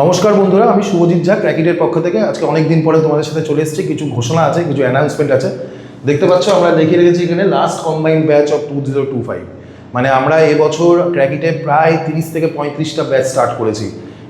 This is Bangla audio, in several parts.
নমস্কার বন্ধুরা, আমি শুভজিৎ ঝা ক্র্যাকিটের পক্ষ থেকে। আজকে অনেক দিন পরে তোমাদের সাথে চলে এসেছি, কিছু ঘোষণা আছে, কিছু অ্যানাউন্সমেন্ট আছে। দেখতে পাচ্ছ, আমরা দেখে রেখেছি এখানে last combined batch of two zero two five মানে আমরা এবছর ক্র্যাকিটে প্রায় তিরিশ থেকে পঁয়ত্রিশটা ব্যাচ স্টার্ট করেছি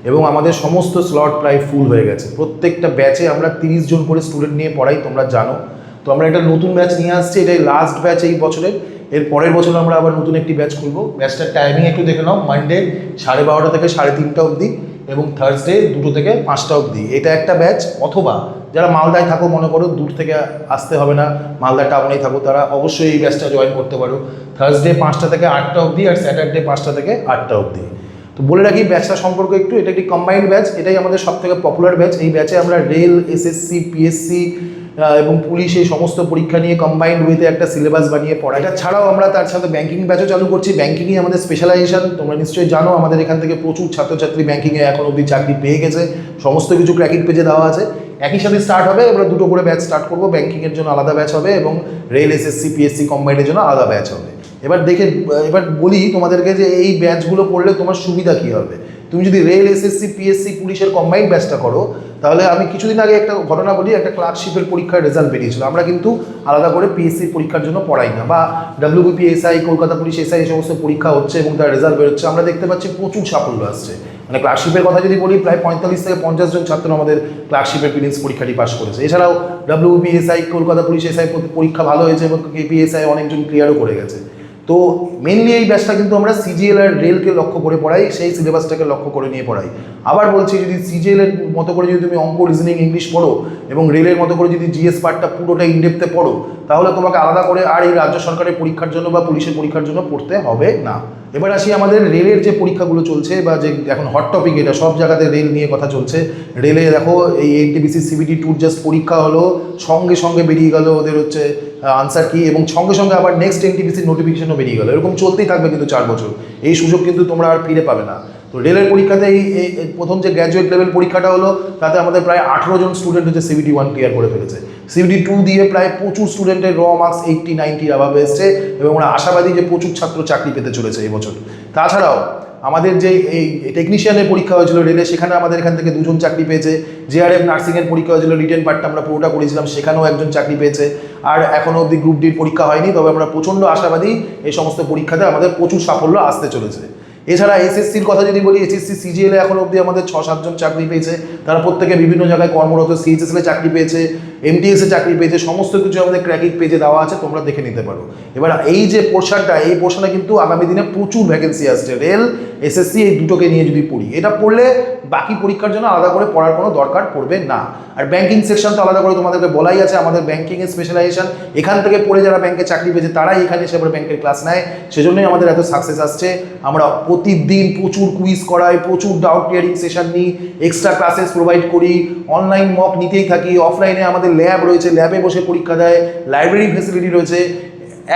এবং আমাদের সমস্ত স্লট প্রায় ফুল হয়ে গেছে। প্রত্যেকটা ব্যাচে আমরা তিরিশ জন করে স্টুডেন্ট নিয়ে পড়াই, তোমরা জানো। তো আমরা একটা নতুন ব্যাচ নিয়ে আসছি এটাই লাস্ট ব্যাচ এই বছরের। এর পরের বছর আমরা আবার নতুন একটি ব্যাচ খুলবো। ব্যাচটার টাইমিং একটু দেখে নাও মানডে সাড়ে বারোটা থেকে সাড়ে তিনটা অবধি। এবং থার্সডে দুটো থেকে পাঁচটা অবধি। এটা একটা ব্যাচ অথবা যারা মালদায় থাকো, মনে করো দূর থেকে আসতে হবে না, মালদা টাউনেই থাকো, তারা অবশ্যই এই ব্যাচটা জয়েন করতে পারো। থার্সডে পাঁচটা থেকে আটটা অবধি আর স্যাটারডে পাঁচটা থেকে আটটা অবধি। তো বলে রাখি ব্যাচটা সম্পর্কে একটু, এটা একটি কম্বাইন্ড ব্যাচ এটাই আমাদের সব থেকে পপুলার ব্যাচ এই ব্যাচে আমরা রেল এসএসসি পিএসসি এবং পুলিশ এই সমস্ত পরীক্ষা নিয়ে কম্বাইন্ড ওয়েতে একটা সিলেবাস বানিয়ে পড়া এটা ছাড়াও আমরা তার সাথে ব্যাঙ্কিং ব্যাচও চালু করছি। ব্যাঙ্কিংই আমাদের স্পেশালাইজেশন তোমরা নিশ্চয়ই জানো, আমাদের এখান থেকে প্রচুর ছাত্রছাত্রী ব্যাঙ্কিংয়ে এখন অবধি চাকরি পেয়ে গেছে। সমস্ত কিছু ক্র্যাকিট পেজে দেওয়া আছে। একই সাথে স্টার্ট হবে, আমরা দুটো করে ব্যাচ স্টার্ট করব। ব্যাঙ্কিংয়ের জন্য আলাদা ব্যাচ হবে এবং রেল এসএসসি পিএসসি কম্বাইন্ডের জন্য আলাদা ব্যাচ হবে। এবার দেখে, এবার বলি তোমাদেরকে যে এই ব্যাচগুলো পড়লে তোমার সুবিধা কী হবে? তুমি যদি রেল এসএসসি পিএসসি পুলিশের কম্বাইন্ড ব্যাচটা করো, তাহলে আমি কিছুদিন আগে একটা ঘটনা বলি, একটা ক্লার্কশিপের পরীক্ষার রেজাল্ট বেরিয়েছিল। আমরা কিন্তু আলাদা করে পিএসসি পরীক্ষার জন্য পড়াই না, বা ডাব্লিউবিপিএসআই কলকাতা পুলিশ এসআই এই সমস্ত পরীক্ষা হচ্ছে এবং তার রেজাল্ট বেরোচ্ছে। আমরা দেখতে পাচ্ছি প্রচুর সাফল্য আসছে। মানে ক্লার্কশিপের কথা যদি বলি, প্রায় পঁয়তাল্লিশ থেকে পঞ্চাশ জন ছাত্র আমাদের ক্লার্কশিপের প্রিলিমস পরীক্ষাটি পাশ করেছে। এছাড়াও ডাব্লিউবিপিএসআই কলকাতা পুলিশ এসআই পরীক্ষা ভালো হয়েছে এবং কেপিএসআই অনেকজন ক্লিয়ারও করে গেছে। তো মেনলি এই ব্যাচটা কিন্তু আমরা সিজিএল আর রেলকে লক্ষ্য করে পড়াই, সেই সিলেবাসটাকে লক্ষ্য করে নিয়ে পড়াই। আবার বলছি, যদি সিজিএল এর মতো করে যদি তুমি অঙ্ক রিজনিং ইংলিশ পড়ো এবং রেলের মতো করে যদি জিএস পার্টটা পুরোটা ইনডেপথে পড়ো, তাহলে তোমাকে আলাদা করে আর এই রাজ্য সরকারের পরীক্ষার জন্য বা পুলিশের পরীক্ষার জন্য পড়তে হবে না। এবার আসি আমাদের রেলের যে পরীক্ষাগুলো চলছে বা যে এখন হট টপিক এটা, সব জায়গাতে রেল নিয়ে কথা চলছে। রেলে দেখো, এই এনটিবিসি সিবিটি টুর জাস্ট পরীক্ষা হলো, সঙ্গে সঙ্গে বেরিয়ে গেল ওদের হচ্ছে আনসার কি এবং সঙ্গে সঙ্গে আবার নেক্সট এনটিপিসির নোটিফিকেশনও বেরিয়ে গেল। এরকম চলতেই থাকবে কিন্তু চার বছর। এই সুযোগ কিন্তু তোমরা আর ফিরে পাবে না। তো রেলের পরীক্ষাতে এই প্রথম যে গ্র্যাজুয়েট লেভেল পরীক্ষাটা হলো, তাতে আমাদের প্রায় আঠেরো জন স্টুডেন্ট হচ্ছে সিবিটি ওয়ান ক্লিয়ার করে ফেলেছে। সিবিটি টু দিয়ে প্রায় প্রচুর স্টুডেন্টের র মার্কস এইটটি নাইনটির অভাবে এসছে এবং ওরা আশাবাদী যে প্রচুর ছাত্র চাকরি পেতে চলেছে এবছর তাছাড়াও আমাদের যে এই টেকনিশিয়ানের পরীক্ষা হয়েছিল রেলে, সেখানে আমাদের এখান থেকে দুজন চাকরি পেয়েছে। জেআরএফ নার্সিংয়ের পরীক্ষা হয়েছিল রিটেন পার্টটা আমরা পুরোটা করেছিলাম, সেখানেও একজন চাকরি পেয়েছে। আর এখনও অবধি গ্রুপ ডির পরীক্ষা হয়নি, তবে আমরা প্রচণ্ড আশাবাদী এই সমস্ত পরীক্ষাতে আমাদের প্রচুর সাফল্য আসতে চলেছে। এছাড়া এসএসসির কথা যদি বলি এসএসসি সিজিএল এখন অবধি আমাদের ছ সাতজন চাকরি পেয়েছে। তারা প্রত্যেকে বিভিন্ন জায়গায় কর্মরত সিএইচএসএল এ চাকরি পেয়েছে। এমটিএস চাকরি পেয়েছে সমস্ত কিছু আমাদের ক্র্যাকিট পেজে দেওয়া আছে, তোমরা দেখে নিতে পারো। এবার এই যে পোর্শনটা এই পোর্শনে কিন্তু আগামী দিনে প্রচুর ভ্যাকেন্সি আসছে। রেল এসএসসি এই দুটোকে নিয়ে যদি পড়ি, এটা পড়লে বাকি পরীক্ষার জন্য আলাদা করে পড়ার কোনো দরকার পড়বে না। আর ব্যাংকিং সেকশন তো আলাদা করে তোমাদেরকে বলাই আছে, আমাদের ব্যাংকিংয়ের স্পেশালাইজেশন এখান থেকে পড়ে যারা ব্যাংকে চাকরি পেয়েছে, তারাই এখানে এসে আবার ব্যাংকের ক্লাস নেয়। সেজন্যই আমাদের এত সাকসেস আসছে। আমরা প্রতিদিন প্রচুর কুইজ করাই, প্রচুর ডাউট ক্লিয়ারিং সেশন নিই এক্সট্রা ক্লাসেস প্রোভাইড করি অনলাইন মক নিতেই থাকি অফলাইনে আমাদের ল্যাব রয়েছে, ল্যাবে বসে পরীক্ষা দেয়, লাইব্রেরি ফেসিলিটি রয়েছে।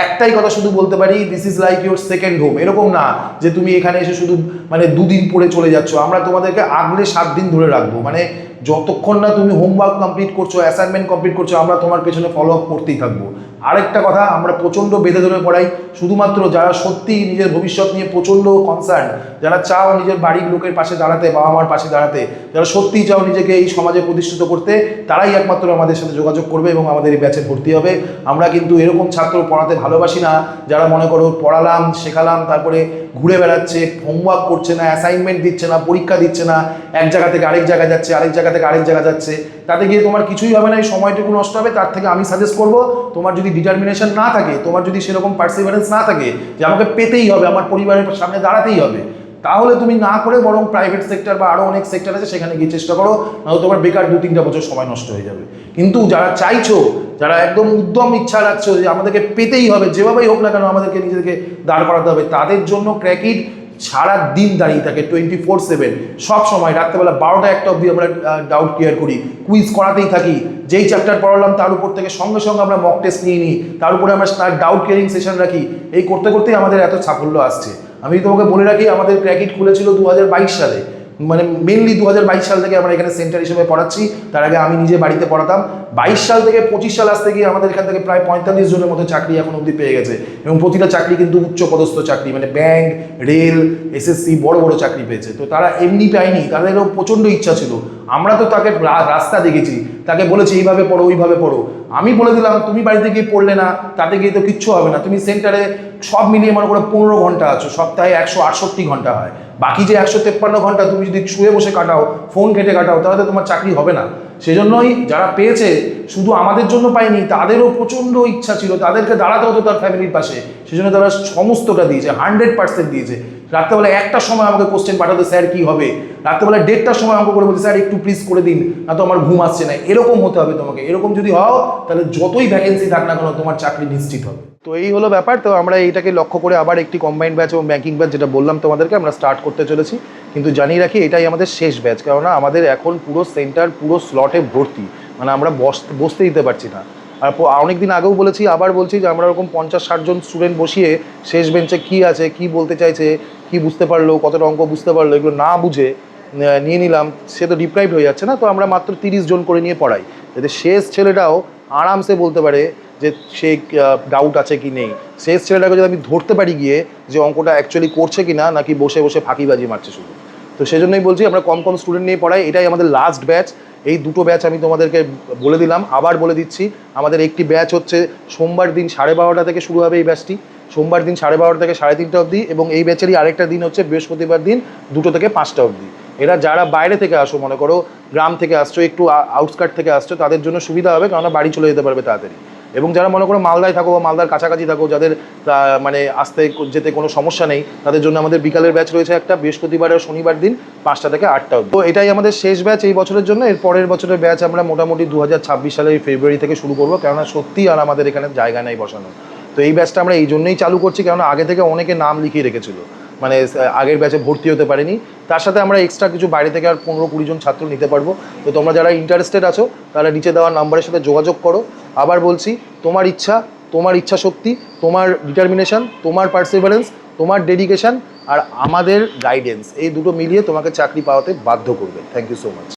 একটাই কথা শুধু বলতে পারি this is like your second home এরকম না যে তুমি এখানে এসে শুধু মানে দুদিন পরে চলে যাচ্ছ। আমরা তোমাদেরকে আগলে সাত দিন ধরে রাখব। মানে যতক্ষণ না তুমি হোমওয়ার্ক কমপ্লিট করছ অ্যাসাইনমেন্ট কমপ্লিট করছ, আমরা তোমার পেছনে ফলো আপ করতেই থাকব। আরেকটা কথা, আমরা প্রচণ্ড বেঁধে ধরে পড়াই, শুধুমাত্র যারা সত্যি নিজের ভবিষ্যৎ নিয়ে প্রচণ্ড কনসার্ন যারা চাও নিজের বাড়ির লোকের পাশে দাঁড়াতে, বাবা মার পাশে দাঁড়াতে, যারা সত্যিই চাও নিজেকে এই সমাজে প্রতিষ্ঠিত করতে, তারাই একমাত্র আমাদের সাথে যোগাযোগ করবে এবং আমাদের এই ব্যাচে ভর্তি হবে। আমরা কিন্তু এরকম ছাত্র পড়াতে ভালোবাসি না, যারা মনে করো পড়ালাম, শেখালাম, তারপরে ঘুরে বেড়াচ্ছে হোমওয়ার্ক করছে না অ্যাসাইনমেন্ট দিচ্ছে না, পরীক্ষা দিচ্ছে না, এক জায়গা থেকে আরেক জায়গায় যাচ্ছে, আরেক জায়গা থেকে আরেক জায়গা যাচ্ছে, তাতে গিয়ে তোমার কিছুই হবে না, এই সময়টুকু নষ্ট হবে, তার থেকে আমি সাজেস্ট করব, তোমার যদি ডিটারমিনেশন না থাকে, তোমার যদি সেরকম পার্সিভারেন্স না থাকে, যে আমাকে পেতেই হবে, আমার পরিবারের সামনে দাঁড়াতেই হবে, তাহলে তুমি না করে বরং প্রাইভেট সেক্টর বা আরও অনেক সেক্টর আছে, সেখানে গিয়ে চেষ্টা করো, নাহলে তোমার বেকার দু তিনটা বছর সময় নষ্ট হয়ে যাবে। কিন্তু যারা চাইছো, যারা একদম উদ্যম ইচ্ছা রাখছো যে আমাদেরকে পেতেই হবে, যেভাবেই হোক না কেন আমাদেরকে নিজেদেরকে দাঁড় করাতে হবে, তাদের জন্য ক্র্যাকিট সারা দিন দাঁড়িয়ে থাকে টোয়েন্টি ফোর সেভেন সবসময় রাত্রেবেলা বারোটা একটা অবধি আমরা ডাউট ক্লিয়ার করি। কুইজ করাতেই থাকি। যেই চ্যাপ্টার পড়ালাম, তার উপর থেকে সঙ্গে সঙ্গে আমরা মক টেস্ট নিয়ে নিই। তার উপরে আমরা তার ডাউট ক্লিয়ারিং সেশন রাখি। এই করতে করতেই আমাদের এত সাফল্য আসছে। আমি তোমাকে বলে রাখি, আমাদের ক্র্যাকিট খুলেছিল দু হাজার বাইশ সালে। মানে মেনলি দু হাজার বাইশ সাল থেকে আমরা এখানে সেন্টার হিসেবে পড়াচ্ছি। তার আগে আমি নিজে বাড়িতে পড়াতাম। বাইশ সাল থেকে পঁচিশ সাল আসতে গিয়ে আমাদের এখান থেকে প্রায় পঁয়তাল্লিশ জনের মতো চাকরি এখন অবধি পেয়ে গেছে। এবং প্রতিটা চাকরি কিন্তু উচ্চ পদস্থ চাকরি মানে ব্যাংক রেল এসএসসি বড় বড় চাকরি পেয়েছে। তো তারা এমনি পায়নি, তাদেরও প্রচণ্ড ইচ্ছা ছিল। আমরা তো তাকে রাস্তা দেখেছি। তাকে বলেছি, এইভাবে পড়ো, ওইভাবে পড়ো। আমি বলে দিলাম, তুমি বাড়িতে গিয়ে পড়লে না, তাতে গিয়ে তো কিচ্ছু হবে না। তুমি সেন্টারে সব মিলিয়ে মনে করো পনেরো ঘণ্টা আছো। সপ্তাহে একশো আটষট্টি ঘণ্টা হয়। বাকি যে একশো তেপ্পান্ন ঘণ্টা তুমি যদি শুয়ে বসে কাটাও ফোন ঘেটে কাটাও, তাহলে তো তোমার চাকরি হবে না। সেজন্যই যারা পেয়েছে, শুধু আমাদের জন্য পায়নি, তাদেরও প্রচণ্ড ইচ্ছা ছিল, তাদেরকে দাঁড়াতে হতো তার ফ্যামিলির পাশে। সেজন্য তারা সমস্তটা দিয়েছে হান্ড্রেড পার্সেন্ট দিয়েছে। রাত্রেবেলা একটা সময় আমাকে কোশ্চেন পাঠাতো, স্যার, কি হবে? রাত্রেবেলা দেড়টার সময় আমাকে করে বলছে, স্যার, একটু প্লিজ করে দিন, না তো আমার ঘুম আসছে না। এরকম হতে হবে তোমাকে। এরকম যদি হও, তাহলে যতই ভ্যাকেন্সি থাক না কেন, তোমার চাকরি নিশ্চিত হবে। তো এই হলো ব্যাপার। তো আমরা এইটাকে লক্ষ্য করে আবার একটি কম্বাইন্ড ব্যাচ এবং ব্যাঙ্কিং ব্যাচ যেটা বললাম তোমাদেরকে আমরা স্টার্ট করতে চলেছি। কিন্তু জানিয়ে রাখি, এটাই আমাদের শেষ ব্যাচ কেননা আমাদের এখন পুরো সেন্টার পুরো স্লটে ভর্তি। মানে আমরা বসতে বসতে দিতে পারছি না। আর অনেক দিন আগেও বলেছি, আবার বলছি যে আমরা ওরকম পঞ্চাশ ষাটজন স্টুডেন্ট বসিয়ে শেষ বেঞ্চে কি আছে, কি বলতে চাইছে, কি বুঝতে পারল, কতটা অঙ্ক বুঝতে পারল, এগুলো না বুঝে নিয়ে নিলাম, সে তো ডিপ্রাইভ হয়ে যাচ্ছে না। তো আমরা মাত্র তিরিশ জন করে নিয়ে পড়াই। যাতে শেষ ছেলেটাও আরামসে বলতে পারে যে সে ডাউট আছে কি নেই। শেষ ছেলেটাকে যদি আমি ধরতে পারি গিয়ে যে অঙ্কটা অ্যাকচুয়ালি করছে কি না, নাকি বসে বসে ফাঁকিবাজি মারছে শুধু। তো সেজন্যই বলছি, আমরা কম কম স্টুডেন্ট নিয়ে পড়াই, এটাই আমাদের লাস্ট ব্যাচ এই দুটো ব্যাচ আমি তোমাদেরকে বলে দিলাম, আবার বলে দিচ্ছি, আমাদের একটি ব্যাচ হচ্ছে সোমবার দিন সাড়ে বারোটা থেকে শুরু হবে এই ব্যাচটি সোমবার দিন সাড়ে বারোটা থেকে সাড়ে তিনটা অবধি, এবং এই ব্যাচেরই আরেকটা দিন হচ্ছে বৃহস্পতিবার দিন দুটো থেকে পাঁচটা অবধি। এরা যারা বাইরে থেকে আসো, মনে করো, গ্রাম থেকে আসছো, একটু আউটস্কার্ট থেকে আসছো, তাদের জন্য সুবিধা হবে, কেননা বাড়ি চলে যেতে পারবে তাড়াতাড়ি। এবং যারা মনে করো মালদায় থাকো বা মালদার কাছাকাছি থাকো, যাদের মানে আসতে যেতে কোনো সমস্যা নেই, তাদের জন্য আমাদের বিকালের ব্যাচ রয়েছে একটা, বৃহস্পতিবার আর শনিবার দিন পাঁচটা থেকে আটটা তো এটাই আমাদের শেষ ব্যাচ এই বছরের জন্য। এর পরের বছরের ব্যাচ আমরা মোটামুটি দু হাজার ছাব্বিশ সালের ফেব্রুয়ারি থেকে শুরু করব, কেননা সত্যিই আর আমাদের এখানে জায়গা নেই বসানো তো এই ব্যাচটা আমরা এই জন্যই চালু করছি, কেননা আগে থেকে অনেকে নাম লিখিয়ে রেখেছিল। মানে আগের ব্যাচে ভর্তি হতে পারেনি। তার সাথে আমরা এক্সট্রা কিছু বাইরে থেকে আর পনেরো কুড়ি জন ছাত্র নিতে পারব। তো তোমরা যারা ইন্টারেস্টেড আছো তারা নিচে দেওয়া নাম্বারের সাথে যোগাযোগ করো। আবার বলছি, তোমার ইচ্ছা তোমার ইচ্ছা শক্তি, তোমার ডিটারমিনেশন তোমার পার্সিভারেন্স তোমার ডেডিকেশন আর আমাদের গাইডেন্স এই দুটো মিলিয়ে তোমাকে চাকরি পাওয়াতে বাধ্য করবে। Thank you so much